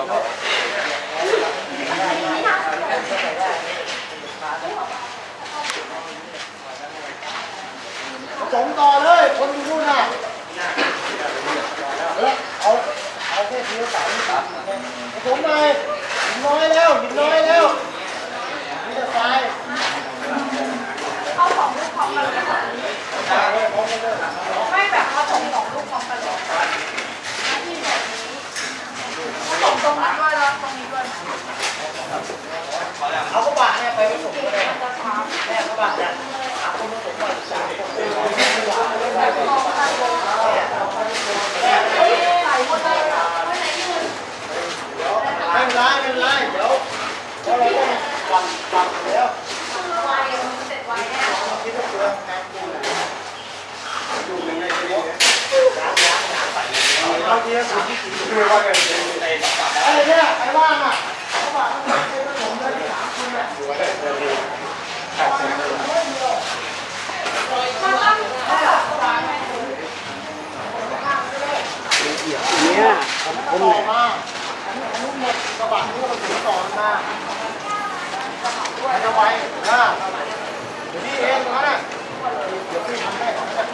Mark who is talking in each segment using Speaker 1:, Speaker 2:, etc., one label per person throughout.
Speaker 1: ผสมต่อเลย คนอยู่นู่นน่ะเออเอาเอาแค่ทีละสามสามผสมหน่อยหินน้อยแล้วหินน้อยแล้วนี่จะตาย
Speaker 2: เอาสองลูกพร้อมกันเลย
Speaker 1: ตายเลยพร้อมกันเลย
Speaker 2: ไม่แบบผสมสองลูกพร้อมกันเลยที่แบบนี้ผสม ตรงนั้นด้วยแล้วตรงนี้ด้วย
Speaker 1: เอากระบะเนี่ยไปผสมกันเลยแม่กระบะเนี่ยเอาคนผสมมาสามคน
Speaker 2: ใส่หมดเลยอะ
Speaker 1: ไม่เป็นไรไม่เป็นไรเดี๋ยวเราะเราต้องปั่นปั่นแล้ว
Speaker 2: ไวมันเสร็จไวแน่
Speaker 1: คิดว่าเปลืองงานกูดูยังไงก็ได้ อาทีละสามสี่ดูว่ากันไอ้เนี่ยไอ้ว่างอะกระบะต้องไปผสมเลยสามคนเนี่ย
Speaker 2: มันต้อง
Speaker 1: เนี่ยผมต่อมาอันนี้อันนี้หมดกระบะนี่มันถึงต่อมามันจะไวนะเดี๋ยวพี่เองตรงนั้นน่ะเดี๋ยวพี่ทำให้ของเนี่ย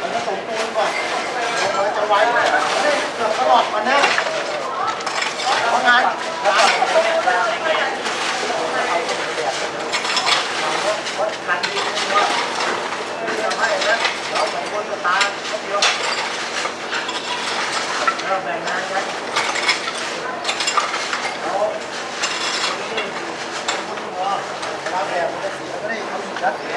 Speaker 1: มันจะสมปูนก่อนมันจะไวไม่ได้เกือบตลอดวันนี้เพราะงานงานวัดขันดีเนี่ยทำให้นะเราสองคนก็ตามก็เดียว เราแบ่งงานกันเราคนนี้คนคนหัวเราแบบมันจะเสียก็ได้ทำอีกแล้วเสีย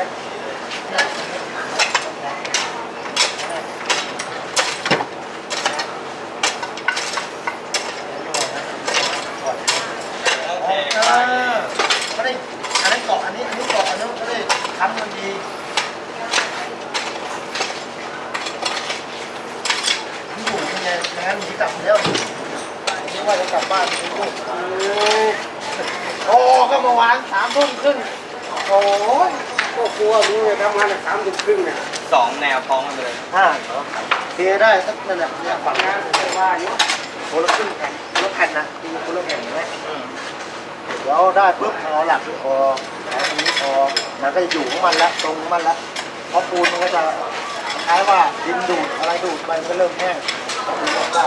Speaker 1: ไม่ได้อันนั้นเกาะอันนี้อันนี้เกาะอันนั้นก็ได้ทำมันดีมันอยู่ยังไงงั้นหนีกลับแล้วนี่ ว่าจะกลับบ้านไปลูกโอ้ก็เมื่อวานสามทุ่มครึ่งโอ้ย
Speaker 3: ก็กลัวมึงเนี่ยทำงานสามทุ่มครึ่งเนี่ย
Speaker 4: สองแนวพร้อมกันไปเลย
Speaker 1: ห้าเทได้สักนั่นแหละเนี่ยฝั่ง
Speaker 3: งานผมว่าอยู่
Speaker 1: คนละครึ่งแผ่นคนละแผ่นนะตีคนละแผ่นไหมเดี๋ยวได้ปุ๊บเอาหลักที่คอเอาตรงนี้คอมันก็จะอยู่ของมันละตรงของมันละเพราะปูนมันก็จะคล้ายว่าดินดูดอะไรดูดไปมันก็เริ่มแห้งปูนก็ได้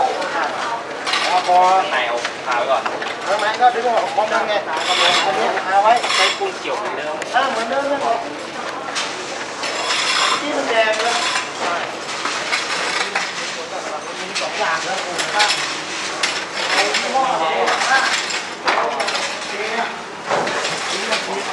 Speaker 1: แล้วพอ
Speaker 4: ข้างในเอาพาไว้ก่อน
Speaker 1: ข้างในก็ดึงออกพร้อมกันไงตากำลังอันนี้ทาไว้
Speaker 4: ใช้ปูนเกี่ยวเหมือนเดิม
Speaker 1: ถ้าเหมือนเดิมเลยที่มันแดงแล้วใช่มีสองอย่างแล้วปูนข้างไอ้หม้อเราข้างเอาเทอะทีละทีไป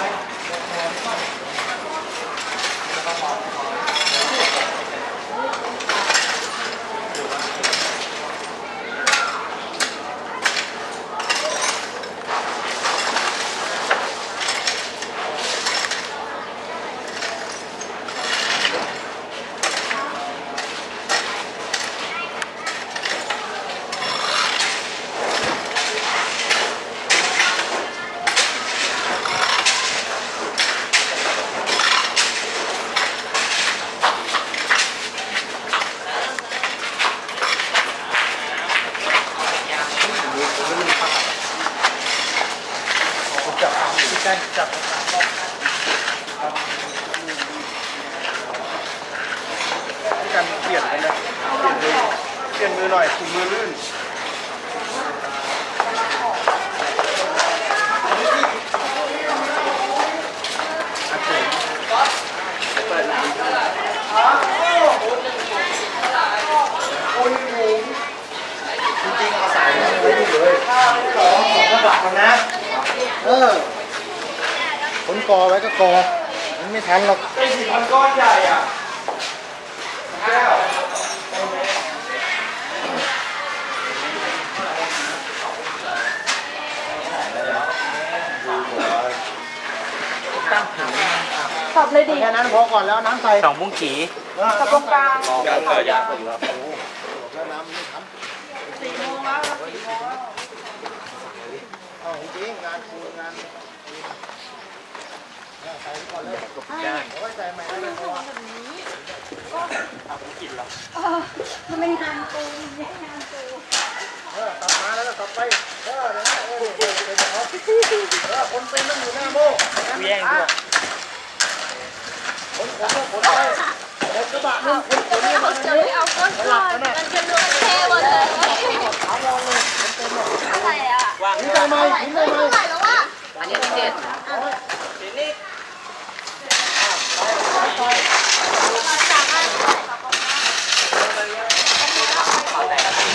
Speaker 1: จับ กล้จับที่กันเปลี่ยนกันนะเปลี่ยนมือเปลี่ยนมือหน่อยถุงมือลื่นโอ้ยหมูจริงๆเอาสายไว้นี่เลยสองสองกระบะมันนะ เออ ผลกอไว้ก็กอ มันไม่ทันหรอก
Speaker 3: ไอ้สี่พันก้อนใหญ่อะแก้ว
Speaker 2: สับเลยดิ
Speaker 1: แค่นั้นพอก่อนแล้วน้ำใส่
Speaker 4: สองบุ้งกี่
Speaker 1: เออ
Speaker 2: สับตรงกลาง
Speaker 4: ยังเออยากอยู่ครับ
Speaker 1: แล้วน้ำไม่ทัน
Speaker 2: สี่โมงแล้วสี่โมงแล้ว
Speaker 1: เอาจริงๆงานคูงานเนี่ยใส่ ก่อนเลย
Speaker 4: ได้
Speaker 1: เอาไว้ใส่ใหม่ได้เลยเพราะว่า
Speaker 2: เออมันเป็นงานปูมันไม่ใช่งานปู
Speaker 1: เออตัดมาแล้วก็ตัดไปเออเดี๋ยวนะเออเดี๋ยวเดี๋ยวเดี๋ยวเออคนเป็นต้องอยู่หน้าโม่
Speaker 4: แย่งด้วย
Speaker 1: คนขนต้องขนไปรถกระบะนึงคนขนนี่
Speaker 2: เอา
Speaker 1: มัน
Speaker 2: จะ
Speaker 1: นี่
Speaker 2: ไม่เอาก้อนก้อนมันจะรวมเทหมดเลย
Speaker 1: ถามมองเลยคนเป็นหมด
Speaker 2: อะไรอะ
Speaker 4: ว่าง
Speaker 1: นี่ได้ไหมนี่ได้ไหม
Speaker 2: เท่าไหร่แล้ววะ
Speaker 4: อันนี้เจ็ดทีนี้
Speaker 1: ไป
Speaker 2: สามอัน
Speaker 4: ขอแต่ละที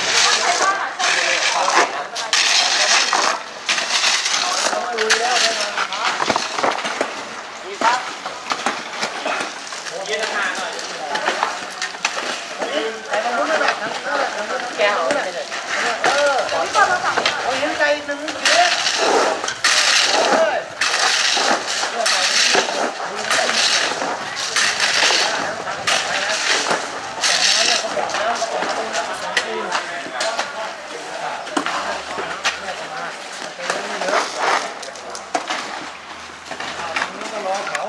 Speaker 1: ลุยแล้วได้มาครับ
Speaker 4: มีปั๊บยืนห่างหน่อย
Speaker 1: ไปตรงนู้นนั่น แหละทางนั้นแหละทางนู้น
Speaker 4: แก้ว
Speaker 1: เออเอาเห็นใจหนึ่งเดียวเอ้ย ก็รอแถว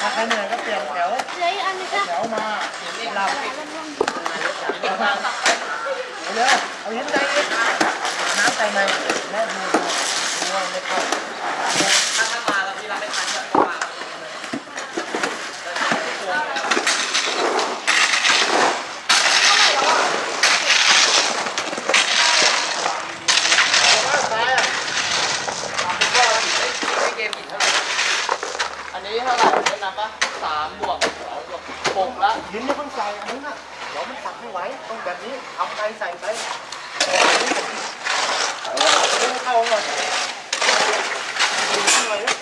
Speaker 1: ถ้าใครเหนื่อยก็เปลี่ยนแถว
Speaker 2: เหลืออีกอันนึงจ้ะ
Speaker 1: แถวมาเราเร็ว เอาหินใจอีกน้ำใจในแม่ดูดูดูว่าไม่เข้า
Speaker 4: ถ้าถ้ามาแล้วพี่รับไม่ทันก็มา
Speaker 1: บ้านซ้ายอะ
Speaker 4: เกมกี่เท่าไหร่
Speaker 3: อันนี้เท่าไหร่แนะนำปะสามบวกสองบวกหกละ
Speaker 1: หินนี่เพิ่งใส่อันนี้นะ ดี๋ยวมันตักไม่ไหวต้องแบบนี้เอาไปใส่ไปเอาเข้าเลยดูหน่อยนะ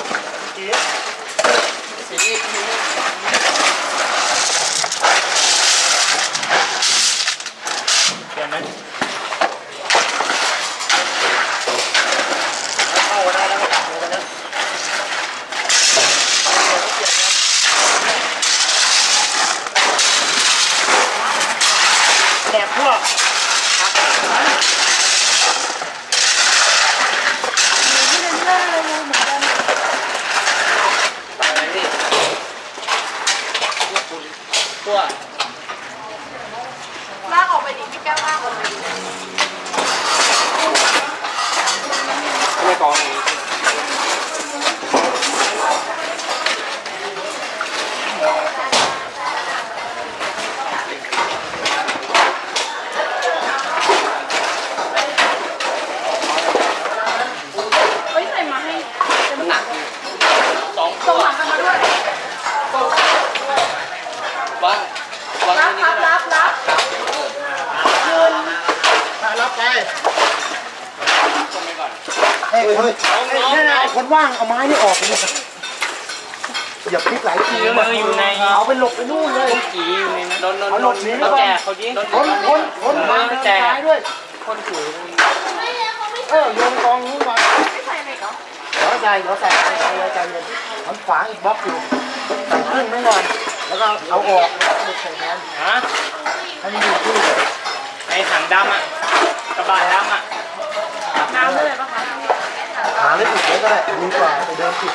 Speaker 1: เจี๊ยบ
Speaker 3: สีอีกทีนึง
Speaker 4: เปลี่ยนไหม
Speaker 1: เข้าได้แล้วก็ตักเลยกันนะแดกพวก
Speaker 4: อะไรพี่
Speaker 3: ตัว
Speaker 2: ลากออกไปดิพี่แก้วลากออกไปดิ
Speaker 4: ไม่กองอย่างนี้
Speaker 2: เฮ้ยใส่มาให้
Speaker 4: มันหนักอยู่
Speaker 3: สอง
Speaker 2: ส่งหลังกันมาด้วย
Speaker 3: วางวาง
Speaker 2: รับ
Speaker 3: ที่
Speaker 2: รั
Speaker 3: นี่
Speaker 2: บรับรับ
Speaker 1: ถ้ารับไป
Speaker 4: ตรงนี้ก่อน
Speaker 1: เฮ้ยเฮ้ยนี่นะไอ้คนว่างเอาไม้นี่ออกเลยอย่าพลิกหลายที
Speaker 4: มืออยู่ใน
Speaker 1: เอาไปหลบไปนู่นเลย
Speaker 4: จีอยู่ในนั้นโดนโดน
Speaker 1: เอาหลบหนี
Speaker 4: เขา
Speaker 1: ก่อน
Speaker 4: แจกเขายิง
Speaker 1: คนคนคนมา
Speaker 4: ไม่แจก
Speaker 1: ซ้ายด้วย
Speaker 4: คนถือ
Speaker 2: ไม่เนี่ยเขาไม่
Speaker 1: เออโยนกองนู้นมา
Speaker 2: ไม่ใส่เลยเหรอ
Speaker 1: เดี๋ยวใจเดี๋ยวใส่ใจใจใจเย็นมันขวางอีกบล็อกอยู่ใส่ขึ้นไม่ก่อนแล้วก็เอาออกแล้วก็ใส่แทน
Speaker 4: ฮะ
Speaker 1: ให้มันอยู่ที่
Speaker 4: ในถังดำอะกระบะดำอะ
Speaker 2: น้ำเลยปะคะ
Speaker 1: หาเลยปิดไว้ ก็ได้ดีกว่าไปเดินผิด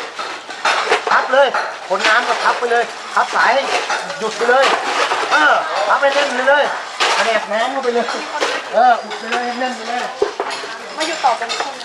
Speaker 1: พับเลยคนน้ำก็พับไปเลยพับสายให้หยุดไปเลย เออพับไปเล่นไปเลยแผนกน้ำก็ไปเลย เอออุดไปเลยให้แน่นไปเลย
Speaker 2: มาอยู่ต่อกันคน